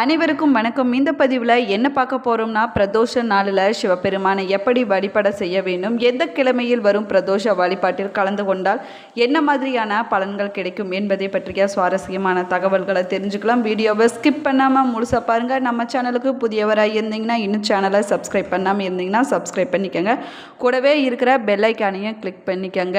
அனைவருக்கும் வணக்கம். இந்த பதிவில் என்ன பார்க்க போகிறோம்னா பிரதோஷ நாளில் சிவபெருமானை எப்படி வழிபட செய்ய வேண்டும் எந்த கிழமையில் வரும் பிரதோஷ வழிபாட்டில் கலந்து கொண்டால் என்ன மாதிரியான பலன்கள் கிடைக்கும் என்பதை பற்றிய சுவாரஸ்யமான தகவல்களை தெரிஞ்சுக்கலாம். வீடியோவை ஸ்கிப் பண்ணாமல் முழுசாக பாருங்கள் நம்ம சேனலுக்கு புதியவராக இருந்தீங்கன்னா இன்னும் சேனலை சப்ஸ்கிரைப் பண்ணாமல் இருந்தீங்கன்னா சப்ஸ்கிரைப் பண்ணிக்கோங்க. கூடவே இருக்கிற பெல்லைக்கானையும் கிளிக் பண்ணிக்கோங்க.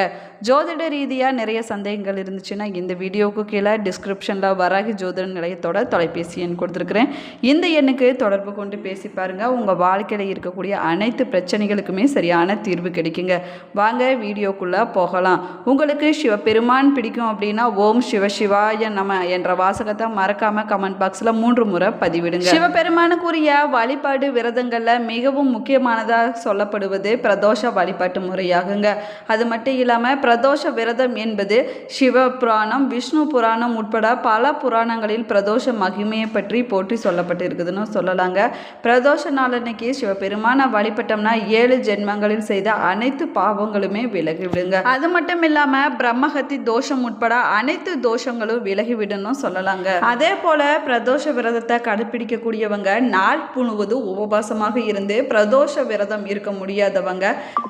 ஜோதிட ரீதியாக நிறைய சந்தேகங்கள் இருந்துச்சுன்னா இந்த வீடியோவுக்கு கீழே டிஸ்கிரிப்ஷனில் வராகி ஜோதிட நிலையத்தோட தொலைபேசி எண் கொடுத்துருக்கு கொடுத்துருக்குறேன் இந்த எண்ணுக்கு தொடர்பு கொண்டு பேசி பாருங்கள் உங்கள் வாழ்க்கையில் இருக்கக்கூடிய அனைத்து பிரச்சனைகளுக்குமே சரியான தீர்வு கிடைக்குங்க. வாங்க வீடியோக்குள்ளே போகலாம். உங்களுக்கு சிவபெருமான் பிடிக்கும் அப்படின்னா ஓம் சிவசிவாய நம என்ற வாசகத்தை மறக்காமல் கமெண்ட் பாக்ஸில் மூன்று முறை பதிவிடுங்க. சிவபெருமானுக்குரிய வழிபாடு விரதங்களில் மிகவும் முக்கியமானதாக சொல்லப்படுவது பிரதோஷ வழிபாட்டு முறையாகுங்க. அது மட்டும் இல்லாமல் பிரதோஷ விரதம் என்பது சிவ புராணம் விஷ்ணு புராணம் உட்பட பல புராணங்களில் பிரதோஷ மகிமையை பற்றி போற்றி சொல்லப்பட்டு இருக்குதுன்னு சொல்லலாங்க. பிரதோஷ நாள் அன்னைக்கு சிவபெருமானை வழிபட்டோம்னா ஏழு ஜென்மங்களில் செய்த அனைத்து பாவங்களுமே விலகிவிடுங்க. அது மட்டும் இல்லாம பிரம்மஹத்தி தோஷம் உட்பட அனைத்து தோஷங்களும் விலகிவிடணும் சொல்லலாங்க. அதே போல பிரதோஷ விரதத்தை கடைபிடிக்கக்கூடியவங்க நாள் முழுவதும் உபவாசமாக இருந்து பிரதோஷ விரதம் இருக்க முடியாதவங்க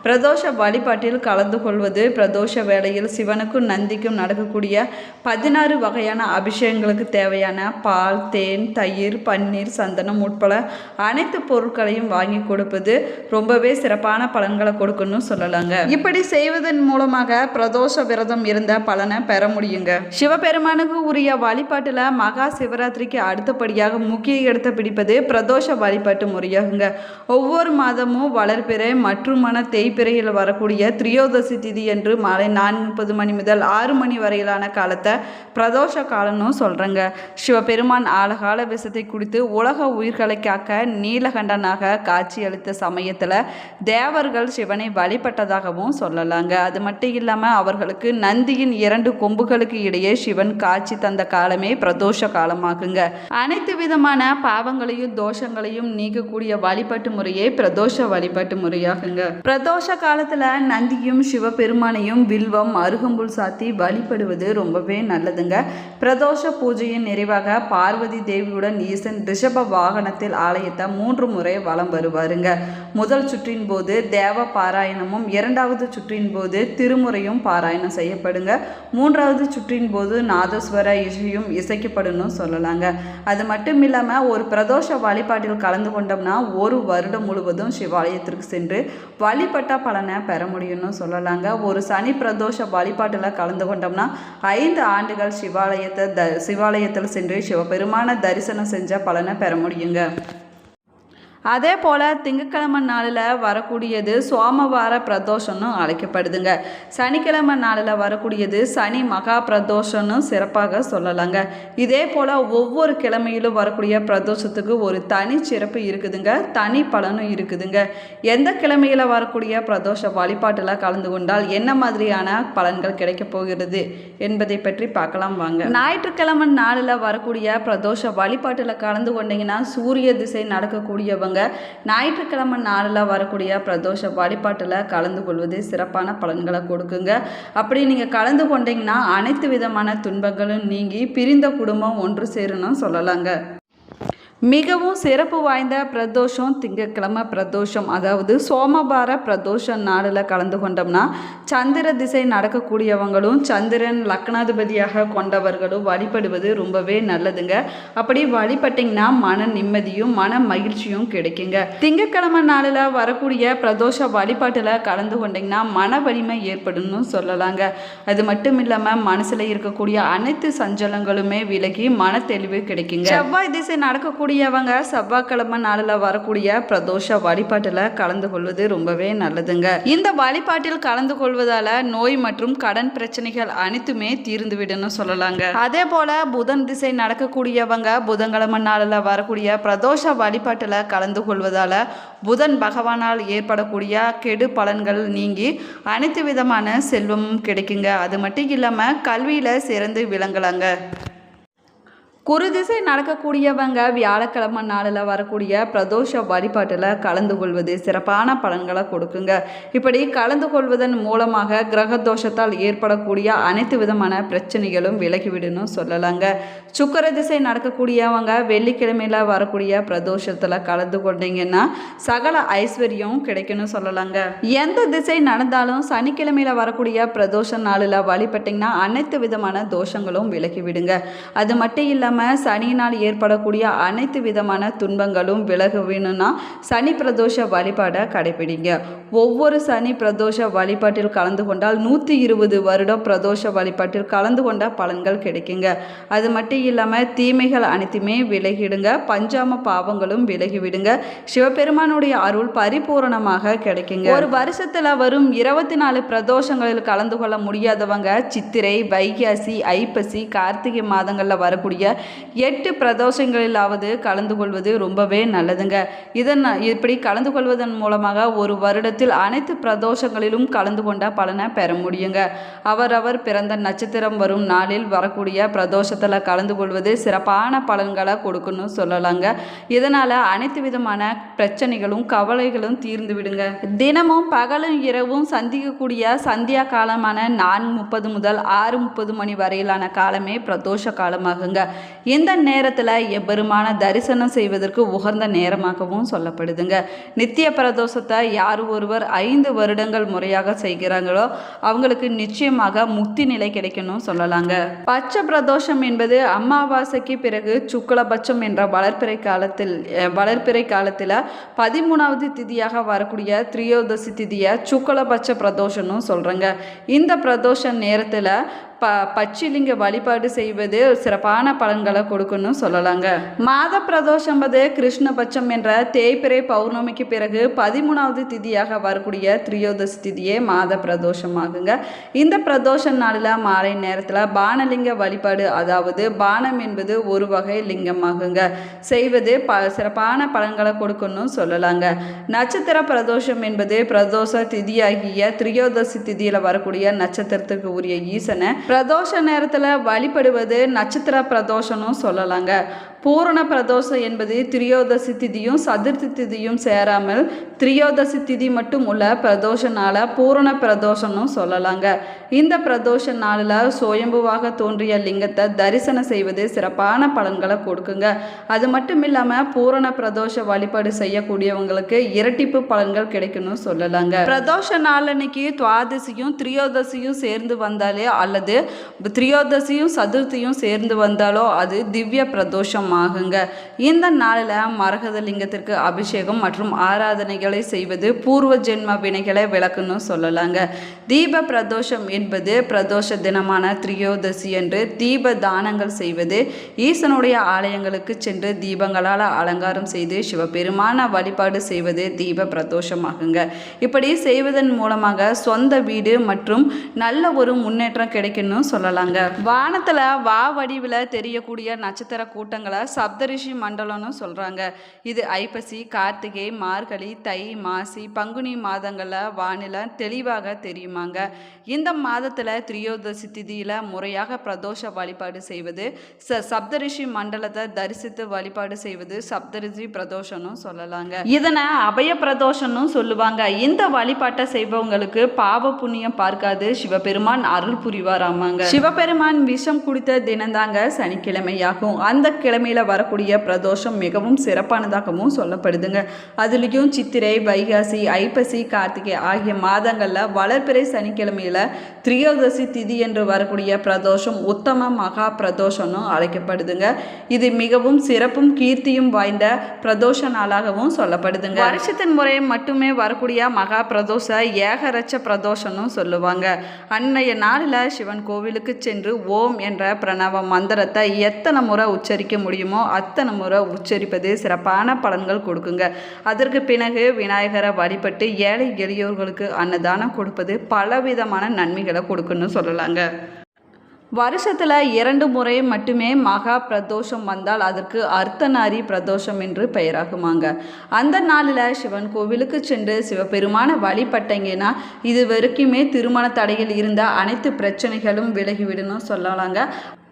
பிரதோஷ வழிபாட்டில் கலந்து கொள்வது பிரதோஷ வேளையில் சிவனுக்கும் நந்திக்கும் நடக்கக்கூடிய பதினாறு வகையான அபிஷேகங்களுக்கு தேவையான பால் தேன் தயிர் பன்னீர் சந்தனம் உட்பட அனைத்து பொருட்களையும் வாங்கி கொடுப்பது ரொம்பவே சிறப்பான பலன்களை கொடுக்கணும்னு சொல்லலாங்க. இப்படி செய்வதன் மூலமாக பிரதோஷ விரதம் இருந்த பலனை பெற முடியுங்க. சிவபெருமானுக்கு உரிய வழிபாட்டில் மகா சிவராத்திரிக்கு அடுத்தபடியாக முக்கிய இடத்தை பிடிப்பது பிரதோஷ வழிபாட்டு முறையாகுங்க. ஒவ்வொரு மாதமும் வளர்பிறை மற்றும் மன தேய்பிறையில் வரக்கூடிய திரியோதசி திதி என்று மாலை நான்கு முப்பது மணி முதல் ஆறு மணி வரையிலான காலத்தை பிரதோஷ காலம்னு சொல்கிறேங்க சிவபெருமான் ஆழகால விஷத்தை குடித்து உலக உயிர்களை காக்க நீலகண்டனாக காட்சி அளித்த சமயத்தில் தேவர்கள் சிவனை வழிபட்டதாகவும் சொல்லலாங்க. அது மட்டும் இல்லாமல் அவர்களுக்கு நந்தியின் இரண்டு கொம்புகளுக்கு இடையே சிவன் காட்சி தந்த காலமே பிரதோஷ காலமாகுங்க. அனைத்து விதமான பாவங்களையும் தோஷங்களையும் நீக்கக்கூடிய வழிபாட்டு முறையே பிரதோஷ வழிபாட்டு முறையாகுங்க. பிரதோஷ காலத்துல நந்தியும் சிவபெருமானையும் வில்வம் அருகம்புல் சாத்தி வழிபடுவது ரொம்பவே நல்லதுங்க. பிரதோஷ பூஜையின் நிறைவாக பார்வதி தேவியுடன் ஈசன் ரிஷப வாகனத்தில் ஆலயத்தை மூன்று முறை வலம் வருவாருங்க. முதல் சுற்றின் போது தேவ பாராயணமும் இரண்டாவது சுற்றின் போது திருமுறையும் பாராயணம் செய்யப்படுங்க. மூன்றாவது சுற்றின் போது நாதஸ்வர இசையும் இசைக்கப்படணும் சொல்லலாங்க. அது மட்டும் இல்லாமல் ஒரு பிரதோஷ வழிபாட்டில் கலந்து கொண்டோம்னா ஒரு வருடம் முழுவதும் சிவாலயத்திற்கு சென்று வழிபட்ட பலனை பெற முடியும்னு சொல்லலாங்க. ஒரு சனி பிரதோஷ வழிபாட்டில் கலந்து கொண்டோம்னா ஐந்து ஆண்டுகள் சிவாலயத்தை த சிவாலயத்தில் சென்று சிவபெருமான தரிசனம் செஞ்ச பலனை பெற முடியுங்க. அதே போல் திங்கக்கிழமை நாளில் வரக்கூடியது சோமவார பிரதோஷம்னு அழைக்கப்படுதுங்க. சனிக்கிழமை நாளில் வரக்கூடியது சனி மகா பிரதோஷம்னு சிறப்பாக சொல்லலாங்க. இதே போல் ஒவ்வொரு கிழமையிலும் வரக்கூடிய பிரதோஷத்துக்கு ஒரு தனி சிறப்பு இருக்குதுங்க. தனி பலனும் இருக்குதுங்க. எந்த கிழமையில் வரக்கூடிய பிரதோஷ வழிபாட்டில் கலந்து கொண்டால் என்ன மாதிரியான பலன்கள் கிடைக்கப் போகிறது என்பதை பற்றி பார்க்கலாம் வாங்க. ஞாயிற்றுக்கிழமை நாளில் வரக்கூடிய பிரதோஷ வழிபாட்டில் கலந்து கொண்டீங்கன்னா சூரிய திசை நடக்கக்கூடியவங்க ஞாயிற்றுக்கிழமை நாளில் வரக்கூடிய பிரதோஷ வழிபாட்டில் கலந்து கொள்வது சிறப்பான பலன்களை கொடுக்குங்க. அப்படி நீங்கள் கலந்து கொண்டீங்கன்னா அனைத்து விதமான துன்பங்களும் நீங்கி பிரிந்த குடும்பம் ஒன்று சேரணும் சொல்லலாங்க. மிகவும் சிறப்பு வாய்ந்த பிரதோஷம் திங்கக்கிழமை பிரதோஷம் அதாவது சோமபார பிரதோஷ நாளில் கலந்து கொண்டோம்னா சந்திர திசை நடக்கக்கூடியவங்களும் சந்திரன் லக்னாதிபதியாக கொண்டவர்களும் வழிபடுவது ரொம்பவே நல்லதுங்க. அப்படி வழிபட்டிங்கன்னா மன நிம்மதியும் மன மகிழ்ச்சியும் கிடைக்குங்க. திங்கட்கிழமை நாளில் வரக்கூடிய பிரதோஷ வழிபாட்டில் கலந்து கொண்டிங்கன்னா மன வலிமை ஏற்படும்னு சொல்லலாங்க. அது மட்டும் இல்லாமல் மனசில் இருக்கக்கூடிய அனைத்து சஞ்சலங்களுமே விலகி மன தெளிவு கிடைக்குங்க. செவ்வாய் திசை நடக்கக்கூடிய கூடியவங்க செவ்வாய்க்கிழமை நாளில் வரக்கூடிய பிரதோஷ வழிபாட்டில் கலந்து கொள்வது ரொம்பவே நல்லதுங்க. இந்த வழிபாட்டில் கலந்து கொள்வதால நோய் மற்றும் கடன் பிரச்சனைகள் அனைத்துமே தீர்ந்துவிடுன்னு சொல்லலாங்க. அதே போல புதன் திசை நடக்கக்கூடியவங்க புதன்கிழமை நாளில் வரக்கூடிய பிரதோஷ வழிபாட்டில் கலந்து கொள்வதால புதன் பகவானால் ஏற்படக்கூடிய கெடு பலன்கள் நீங்கி அனைத்து விதமான செல்வமும் கிடைக்குங்க. அது மட்டும் இல்லாமல் கல்வியில் சிறந்து விளங்கலாங்க. குருதிசை நடக்கக்கூடியவங்க வியாழக்கிழமை நாளில் வரக்கூடிய பிரதோஷ வழிபாட்டில் கலந்து கொள்வது சிறப்பான பலன்களை கொடுக்குங்க. இப்படி கலந்து கொள்வதன் மூலமாக கிரக தோஷத்தால் ஏற்படக்கூடிய அனைத்து விதமான பிரச்சனைகளும் விலகிவிடுன்னு சொல்லலாங்க. சுக்கர திசை நடக்கக்கூடியவங்க வெள்ளிக்கிழமையில் வரக்கூடிய பிரதோஷத்தில் கலந்து கொண்டீங்கன்னா சகல ஐஸ்வர்யம் கிடைக்கும்னு சொல்லலாங்க. எந்த திசை நடந்தாலும் சனிக்கிழமையில் வரக்கூடிய பிரதோஷ நாளில் வழிபட்டிங்கன்னா அனைத்து விதமான தோஷங்களும் விலகிவிடுங்க. அது மட்டும் இல்லாமல் சனியினால் ஏற்படக்கூடிய அனைத்து விதமான துன்பங்களும் விலக வேணும்னா சனி பிரதோஷ வழிபாடை கடைபிடிங்க. ஒவ்வொரு சனி பிரதோஷ வழிபாட்டில் கலந்து கொண்டால் நூற்றி இருபது வருடம் பிரதோஷ வழிபாட்டில் கலந்து கொண்ட பலன்கள் கிடைக்குங்க. அது மட்டும் இல்லாமல் தீமைகள் அனைத்துமே விலகிடுங்க. பஞ்சாம பாவங்களும் விலகிவிடுங்க. சிவபெருமானுடைய அருள் பரிபூரணமாக கிடைக்குங்க. ஒரு வருஷத்தில் வரும் இருபத்தி நாலு பிரதோஷங்களில் கலந்து கொள்ள முடியாதவங்க சித்திரை வைகாசி ஐப்பசி கார்த்திகை மாதங்களில் வரக்கூடிய எட்டு பிரதோஷங்களிலாவது கலந்து கொள்வது ரொம்பவே நல்லதுங்க. இதன் இப்படி கலந்து கொள்வதன் மூலமாக ஒரு வருடத்தில் அனைத்து பிரதோஷங்களிலும் கலந்து கொண்ட பலனை பெற முடியுங்க. அவரவர் பிறந்த நட்சத்திரம் வரும் நாளில் வரக்கூடிய பிரதோஷத்தில் கலந்து கொள்வது சிறப்பான பலன்களை கொடுக்கணும்னு சொல்லலாங்க. இதனால் அனைத்து விதமான பிரச்சனைகளும் கவலைகளும் தீர்ந்து விடுங்க. தினமும் பகலும் இரவும் சந்திக்கக்கூடிய சந்தியா காலமான நான்கு முப்பது முதல் ஆறு முப்பது மணி வரையிலான காலமே பிரதோஷ காலமாகுங்க. இந்த நேரத்தில் எபெருமான தரிசனம் செய்வதற்கு உகந்த நேரமாகவும் சொல்லப்படுதுங்க. நித்திய பிரதோஷத்தை யார் ஒருவர் ஐந்து வருடங்கள் முறையாக செய்கிறாங்களோ அவங்களுக்கு நிச்சயமாக முக்தி நிலை கிடைக்கணும் சொல்லலாங்க. பச்சை பிரதோஷம் என்பது அமாவாசைக்கு பிறகு சுக்லபட்சம் என்ற வளர்ப்பிறை காலத்தில் வளர்ப்பிறை காலத்தில் பதிமூணாவது திதியாக வரக்கூடிய திரியோதசி திதியை சுக்லபட்ச பிரதோஷம்னு சொல்கிறாங்க இந்த பிரதோஷ நேரத்தில் ப பச்சிலிங்க வழிபாடு செய்வது சிறப்பான பலன்களை கொடுக்கணும் சொல்லலாங்க. மாத பிரதோஷம் என்பது கிருஷ்ணபட்சம் என்ற தேய்பிறை பௌர்ணமிக்கு பிறகு பதிமூணாவது திதியாக வரக்கூடிய திரியோதசி திதியே மாத பிரதோஷமாகுங்க இந்த பிரதோஷ நாளில் மாலை நேரத்தில் பானலிங்க வழிபாடு அதாவது பானம் என்பது ஒரு வகை லிங்கமாகுங்க. செய்வது ப சிறப்பான பலன்களை கொடுக்கணும் சொல்லலாங்க. நட்சத்திர பிரதோஷம் என்பது பிரதோஷ திதியாகிய திரியோதசி திதியில் வரக்கூடிய நட்சத்திரத்துக்கு உரிய ஈசனை பிரதோஷ நேரத்தில் வழிபடுவது நட்சத்திர பிரதோஷனும் சொல்லலாங்க. பூரண பிரதோஷம் என்பது திரியோதசி திதியும் சதுர்த்தி திதியும் சேராமல் திரியோதசி திதி மட்டும் உள்ள பிரதோஷ நாளை பூரண பிரதோஷம்னு சொல்லலாங்க. இந்த பிரதோஷ நாளில் சுயம்புவாக தோன்றிய லிங்கத்தை தரிசனம் செய்வது சிறப்பான பலன்களை கொடுக்குங்க. அது மட்டும் இல்லாமல் பூரண பிரதோஷ வழிபாடு செய்யக்கூடியவங்களுக்கு இரட்டிப்பு பலன்கள் கிடைக்கணும்னு சொல்லலாங்க. பிரதோஷ நாள் அன்னைக்கு துவாதசியும் திரியோதசியும் சேர்ந்து வந்தாலே அல்லது திரியோதசியும் சதுர்த்தியும் சேர்ந்து வந்தாலோ அது திவ்ய பிரதோஷம் ஆகுங்க. இந்த நாளில் மரகத லிங்கத்திற்கு அபிஷேகம் மற்றும் ஆராதனைகளை செய்வது பூர்வ ஜென்ம வினைகளை விளக்குன்னு சொல்லலாங்க. தீப பிரதோஷம் என்பது பிரதோஷ தினமான திரியோதசி என்று தீப தானங்கள் செய்வது ஈசனுடைய ஆலயங்களுக்கு சென்று தீபங்களால் அலங்காரம் செய்து சிவபெருமான வழிபாடு செய்வது தீப பிரதோஷமாகுங்க. இப்படி செய்வதன் மூலமாக சொந்த வீடு மற்றும் நல்ல ஒரு முன்னேற்றம் கிடைக்கும்னு சொல்லலாங்க. வானத்தில் வா வடிவில் தெரியக்கூடிய நட்சத்திர கூட்டங்களை சப்தரிஷி மண்டலம்னு சொல்கிறாங்க இது ஐப்பசி கார்த்திகை மார்கழி தை மாசி பங்குனி மாதங்களில் வானிலை தெளிவாக தெரியுமாங்க. இந்த மாதத்தில் திரியோதசி திதியில் முறையாக பிரதோஷ வழிபாடு செய்வது ச சப்தரிஷி மண்டலத்தை தரிசித்து வழிபாடு செய்வது சப்தரிஷி பிரதோஷம்னு சொல்லலாங்க. இதனை அபய பிரதோஷம்னு சொல்லுவாங்க. இந்த வழிபாட்டை செய்பவங்களுக்கு பாவ புண்ணியம் பார்க்காது. சிவபெருமான் அருள் புரிவாராமாங்க. சிவபெருமான் விஷம் குடித்த தினந்தாங்க சனிக்கிழமையாகும். அந்த கிழமை கிழமையில வரக்கூடிய பிரதோஷம் மிகவும் சிறப்பானதாகவும் சொல்லப்படுதுங்க. அதுலேயும் சித்திரை வைகாசி ஐப்பசி கார்த்திகை ஆகிய மாதங்களில் வளர்பிறை சனிக்கிழமையில திரியோதசி திதி என்று வரக்கூடிய பிரதோஷம் உத்தம மகா பிரதோஷம்னு அழைக்கப்படுதுங்க. இது மிகவும் சிறப்பும் கீர்த்தியும் வாய்ந்த பிரதோஷ நாளாகவும் சொல்லப்படுதுங்க. வருஷத்தின் முறை மட்டுமே வரக்கூடிய மகா பிரதோஷ ஏகரட்ச பிரதோஷம்னு சொல்லுவாங்க. அன்னைய நாளில் சிவன் கோவிலுக்கு சென்று ஓம் என்ற பிரணவ மந்திரத்தை எத்தனை முறை உச்சரிக்க முடியும் அத்தனை முறை உச்சரிப்பது சிறப்பான பலன்கள் கொடுக்குங்க. அதற்கு பிறகு விநாயகரை வழிபட்டு ஏழை எளியோர்களுக்கு அன்னதானம் கொடுப்பது பலவிதமான நன்மைகளை கொடுக்குன்னு சொல்லலாங்க. வருஷத்தில் இரண்டு முறை மட்டுமே மகா பிரதோஷம் வந்தால் அதற்கு அர்த்தநாரி பிரதோஷம் என்று பெயராகுமாங்க. அந்த நாளில் சிவன் கோவிலுக்கு சென்று சிவபெருமான வழிபட்டீங்கன்னா இது வரைக்குமே திருமண தடையில் இருந்த அனைத்து பிரச்சனைகளும் விலகிவிடணும் சொல்லலாங்க.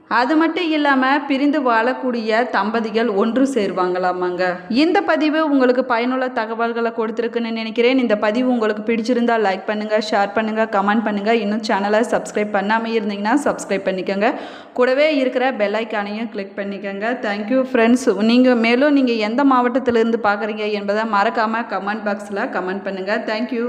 அது மட்டும் இல்லாமல் பிரிந்து வாழக்கூடிய தம்பதிகள் ஒன்று சேருவாங்களாமாங்க. இந்த பதிவு உங்களுக்கு பயனுள்ள தகவல்களை கொடுத்துருக்குன்னு நினைக்கிறேன். இந்த பதிவு உங்களுக்கு பிடிச்சிருந்தா லைக் பண்ணுங்கள் ஷேர் பண்ணுங்கள் கமெண்ட் பண்ணுங்கள் இன்னும் சேனலை சப்ஸ்கிரைப் பண்ணாமல் இருந்தீங்கன்னா சப்ஸ்கிரைப் பண்ணிக்கோங்க. கூடவே இருக்கிற பெல் ஐக்கானையும் கிளிக் பண்ணிக்கோங்க. தேங்க்யூ ஃப்ரெண்ட்ஸ் நீங்கள் மேலும் நீங்கள் எந்த மாவட்டத்திலிருந்து பார்க்குறீங்க என்பதை மறக்காமல் கமெண்ட் பாக்ஸில் கமெண்ட் பண்ணுங்கள் தேங்க்யூ